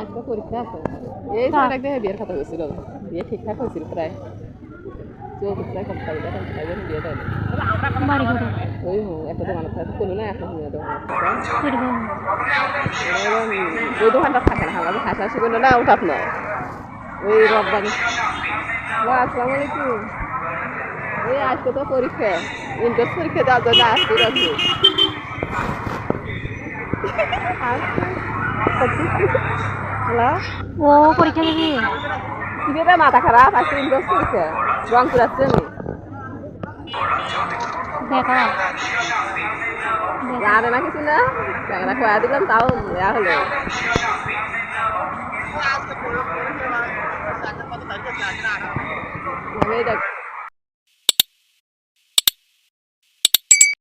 আজকে পরীক্ষা আছে। এই ছেলেটা দেখে বিয়ের কথা হয়েছিল বিয়ে ঠিকঠাক হয়েছিল প্রায়। চৌত্রিশ টাকা কম পাই দেখেন পাইবেন বিয়ে দেয় ওই হুম একটা দোকানে থাকে কোনো না একটা হুমিয়া দোকানে ওই দোকানটা থাকে না আমাদের হাসাহাসি করলে না ওই রব্বানি আসসালামু আলাইকুম। ওই আজকে তো পরীক্ষা। ইন্টার পরীক্ষা দেওয়ার জন্য আসতে হ্যালো? ও পরীক্ষা দিবি? মাথা খারাপ? আজকে ইন্টার পরীক্ষা। রং করাচ্ছে আমি দেখা। জানে না কিছু না। ক্যামেরা খোয়া দিলাম তাও ইয়া হলো। এই দেখ।